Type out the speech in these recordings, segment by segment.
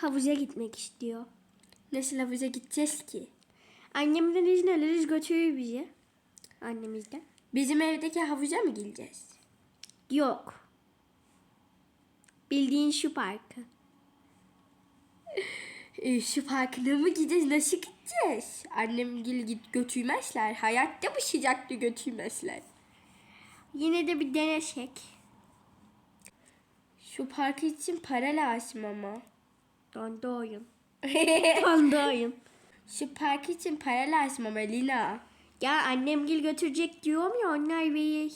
Havuza gitmek istiyor. Nasıl havuza gideceğiz ki? Annemden izin alırız götürür bizi. Annemizden. Bizim evdeki havuza mı gideceğiz? Yok. Bildiğin şu parkı. Ee, şu parkına mı gideceğiz? Nasıl gideceğiz? Annem gel git götürmezler. Hayatta bu sıcakta götürmezler. Yine de bir denesek. Şu park için para lazım ama. Dondu oyun. Dondu oyun. Şu park için para lazım ama Lina. Ya annem gel götürecek diyorum ya onlar verir.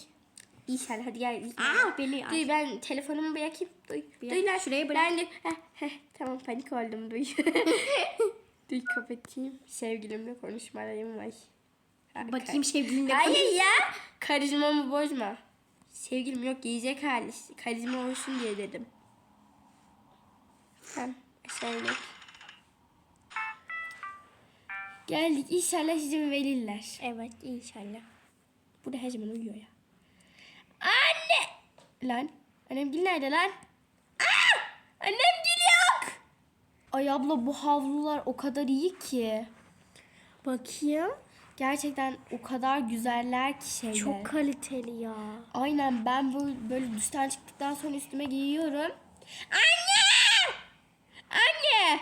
İnşallah hadi gel. Aa beni Duy ben telefonumu bırakayım. Duy. Duy lan. şuraya bırak. Ben de, heh, heh, tamam panik oldum duy. duy kapatayım. Sevgilimle konuşmalarım var. Ha, Bakayım sevgilinle Hayır ya. Karizmamı bozma. Sevgilim yok yiyecek hali. Karizma olsun diye dedim. Tamam. İnek. Geldik. İnşallah izin verirler. Evet inşallah. Bu da her zaman uyuyor ya. Anne! Lan. Annem gül nerede lan? Aa! Annem gül yok. Ay abla bu havlular o kadar iyi ki. Bakayım. Gerçekten o kadar güzeller ki şeyler. Çok kaliteli ya. Aynen ben böyle, böyle duştan çıktıktan sonra üstüme giyiyorum. Anne! Anne!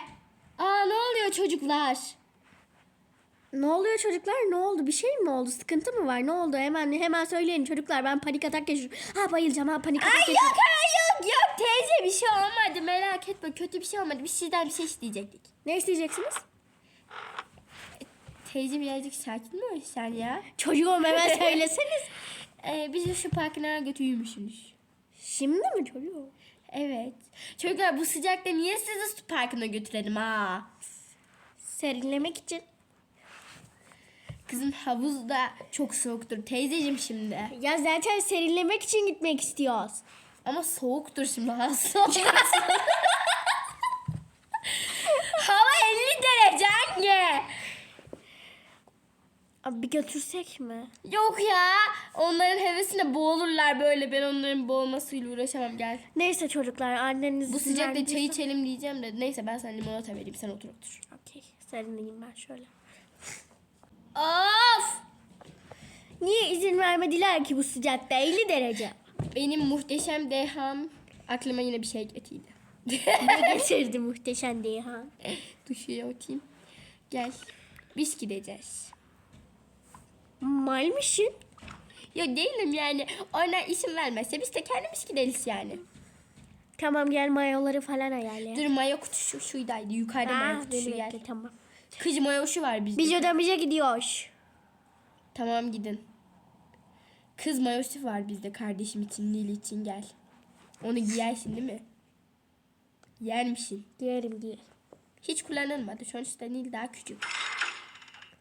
Aa ne oluyor çocuklar? Ne oluyor çocuklar? Ne oldu? Bir şey mi oldu? Sıkıntı mı var? Ne oldu? Hemen hemen söyleyin çocuklar. Ben panik atak yaşıyorum. Ha bayılacağım. Ha panik atak Ay yaşıyorum. yok ay yok yok teyze bir şey olmadı merak etme kötü bir şey olmadı biz sizden bir şey isteyecektik. Ne isteyeceksiniz? Teyze birazcık sakin mi ol sen ya? Çocuğum hemen söyleseniz. Ee, bizi şu parkına götürmüşsünüz. Şimdi mi çocuğum? Evet. Çocuklar bu sıcakta niye sizi su parkına götürelim ha? Serinlemek için. Kızım havuz da çok soğuktur teyzeciğim şimdi. Ya zaten serinlemek için gitmek istiyoruz. Ama soğuktur şimdi hasta. Hava 50 derece anne. Abi götürsek mi? Yok ya. Onların hevesine boğulurlar böyle. Ben onların boğulmasıyla uğraşamam. Gel. Neyse çocuklar anneniz Bu sıcakta çay içelim diyeceğim de. Neyse ben sana limonata vereyim. Sen otur otur. Okey. Serinleyeyim ben şöyle. Of! Niye izin vermediler ki bu sıcakta 50 derece? Benim muhteşem deham aklıma yine bir şey getirdi. Ne getirdi muhteşem diye ha? Duşuya oturayım. Gel. Biz gideceğiz. Mal mısın? Ya değilim yani. Onlar isim vermezse biz de kendimiz gideriz yani. Tamam gel mayoları falan ayarlayalım. Dur maya kutusu şuydaydı. Yukarıda maya Ha, kutusu beni gel. bekle, tamam. Kız mayoşu var bizde. Biz ödemece gidiyoruz. Tamam gidin. Kız mayosu var bizde kardeşim için, Nil için gel. Onu giyersin değil mi? Yer misin? Diyelim diye. Hiç kullanılmadı. Sonuçta Nil daha küçük.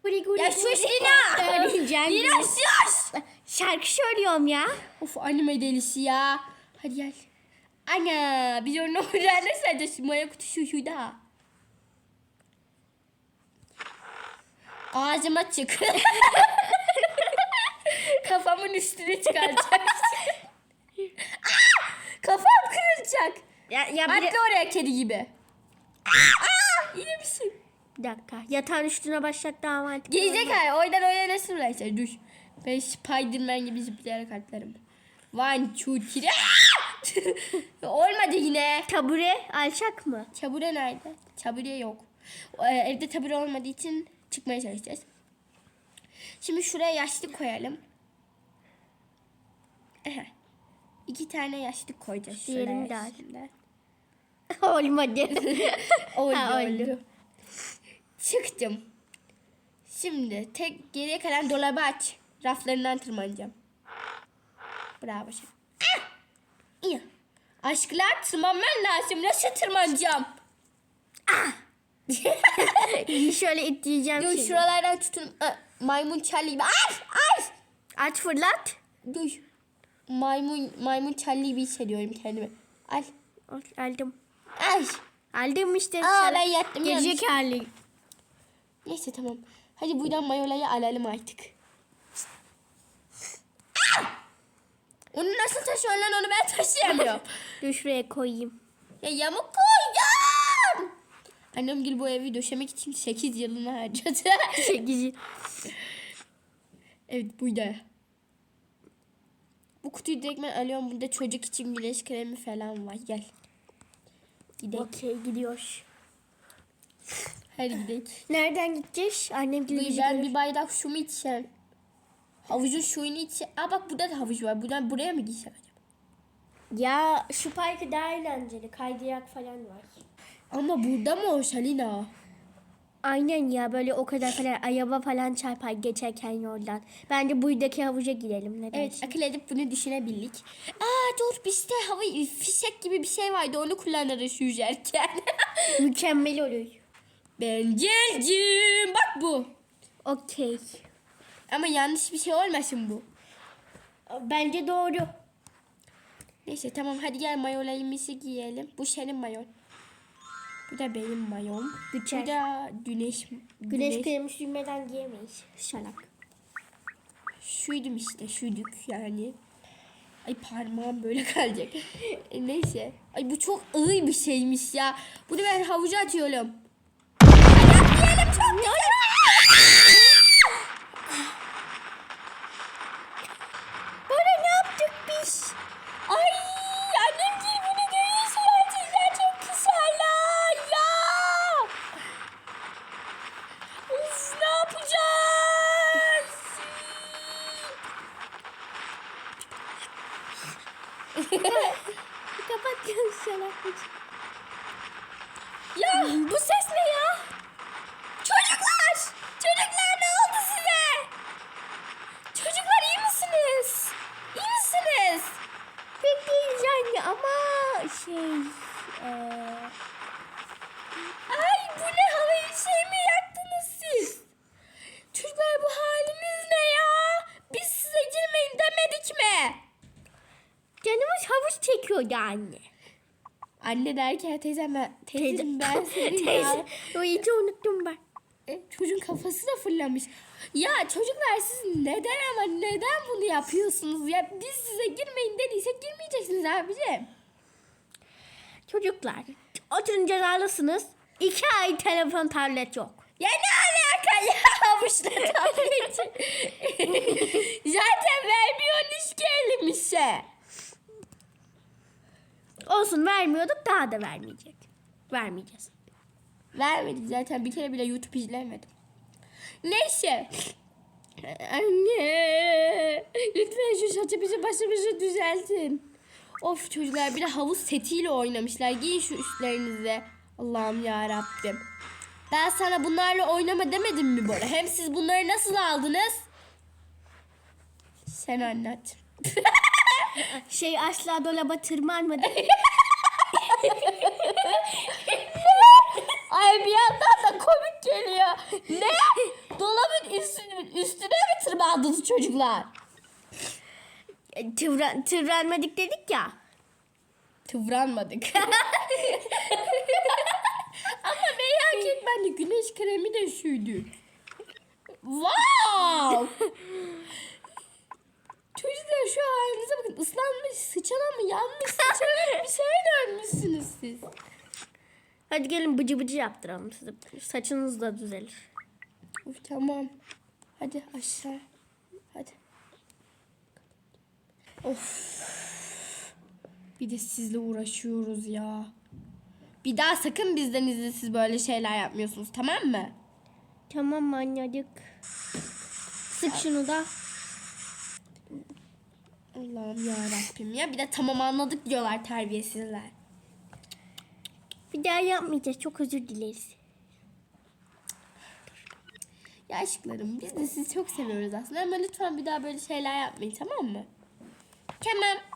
Guri guri Ya sus Lina! Söyleyeceğim. Lina sus! Şarkı söylüyorum ya. Of anime delisi ya. Hadi gel. Ana biz onu öğrenir sadece şu maya kutusu şuyda. Ağzıma çık. Kafamın üstüne çıkaracak. Kafam kırılacak. Ya, ya bir, Atla oraya kedi gibi. Aa! İyi misin? bir dakika. Yatağın üstüne başlat daha mantıklı. Gelecek ay. Oradan oraya nasıl uğraşacak? Dur. Ben Spiderman gibi zıplayarak atlarım. One, two, three. Olmadı yine. Tabure alçak mı? Tabure nerede? Tabure yok. Ee, evde tabure olmadığı için çıkmaya çalışacağız. Şimdi şuraya yastık koyalım. Ehe. İki tane yastık koyacağız şuraya. Diğerini de al. şimdi. Olmadı. Oldu, Ha, oldu. oldu. Çıktım. Şimdi tek geriye kalan dolabı aç. Raflarından tırmanacağım. Bravo şef. Ah! İyi. Aşklar tırmanman lazım. Nasıl tırmanacağım? İyi şöyle itleyeceğim Dur şimdi. şuralardan tutun. Ah, Maymun Charlie gibi. Ay! Ay! Aç fırlat. Dur. Maymun, maymun Charlie gibi hissediyorum kendimi. Ay! Al- Aldım. Ay! Aldım işte. Aa ben yattım yanlış. Gerizekalı. Neyse tamam. Hadi buradan mayolayı alalım artık. Ah! Onu nasıl taşıyorsun lan onu ben taşıyamıyorum. Dur şuraya koyayım. ya yamuk koyacağım. Annem gül bu evi döşemek için 8 yılını harcadı. Çekici. evet buydu. Bu kutuyu direkt ben alıyorum. Burada çocuk için güneş kremi falan var. Gel. Gidelim. Okey gidiyor. Hadi gidelim. Nereden gideceğiz? Annem gibi Buyur, ben bir bardak su mu içsem? Havucun suyunu içsem. Aa bak burada da havuç var. Buradan buraya mı gitsek acaba? Ya şu parkı daha eğlenceli. Kaydırak falan var. Ama burada mı o Salina? Aynen ya böyle o kadar falan araba falan çarpar geçerken yoldan. Bence buradaki havuca gidelim. Ne Evet dersin? akıl edip bunu düşünebildik. Aa dur bizde hava fişek gibi bir şey vardı onu kullanırız yüzerken. Mükemmel olur. Bencilcim bak bu. Okey. Ama yanlış bir şey olmasın bu. Bence doğru. Neyse tamam hadi gel mayolarımızı giyelim. Bu senin mayon. Bu da benim mayon. Güçer. Bu da güneş. Güneş kremi sürmeden giyemeyiz. Şalak. Şuydum işte şuyduk yani. Ay parmağım böyle kalacak. E, Neyse. Ay bu çok ağır bir şeymiş ya. Bunu ben havuca atıyorum. Hadi atlayalım çok güzel. Böyle ne yaptık biz? Ay annem gibi bunu görüyorsun gerçekten çok güzel la. Ya. Of ne yapacağız? Kapat göz şalak. Ya bu ses ne ya? Çocuklar! Çocuklar ne oldu size? Çocuklar iyi misiniz? İyi misiniz? Pek değil yani ama şey... eee, Ay bu ne havayı şey mi yaktınız siz? Çocuklar bu haliniz ne ya? Biz size girmeyin demedik mi? Canımız havuç çekiyor anne. Anne derken teyzem ben, teyzem ben senin ya. O iyice unuttum ben. E, çocuğun kafası da fırlamış. Ya çocuklar siz neden ama neden bunu yapıyorsunuz ya? Biz size girmeyin dediysek girmeyeceksiniz abicim. Çocuklar oturun cezalısınız. İki ay telefon tablet yok. Ya ne alaka ya havuçla tableti? Zaten vermiyorsun ki elimize. Olsun vermiyorduk daha da vermeyecek. Vermeyeceğiz. Vermedik zaten bir kere bile YouTube izlemedim. Neyse. Anne. Lütfen şu saçımızı başımızı düzeltin. Of çocuklar bir de havuz setiyle oynamışlar. Giyin şu üstlerinize. Allah'ım ya Rabbim. Ben sana bunlarla oynama demedim mi Bora? Hem siz bunları nasıl aldınız? Sen anlat. Şey asla dolaba tırmanmadı. Ay bir yandan da komik geliyor. Ne? Dolabın üstüne, üstüne mi tırmandınız çocuklar? Tıvran, tırmanmadık dedik ya. Tıvranmadık. Ama merak etme anne güneş kremi de şuydu. Wow! Çocuklar şu halinize bakın ıslanmış sıçana mı yanmış sıçana mı bir şeye dönmüşsünüz siz. Hadi gelin bıcı bıcı yaptıralım size. Saçınız da düzelir. Uf, tamam. Hadi aşağı. Hadi. Of. Bir de sizle uğraşıyoruz ya. Bir daha sakın bizden izinsiz böyle şeyler yapmıyorsunuz tamam mı? Tamam anladık. Sık şunu da. Allah'ım ya Rabbim ya. Bir de tamam anladık diyorlar terbiyesizler. Bir daha yapmayacağız. Çok özür dileriz. Ya aşklarım biz de sizi çok seviyoruz aslında ama lütfen bir daha böyle şeyler yapmayın tamam mı? Tamam.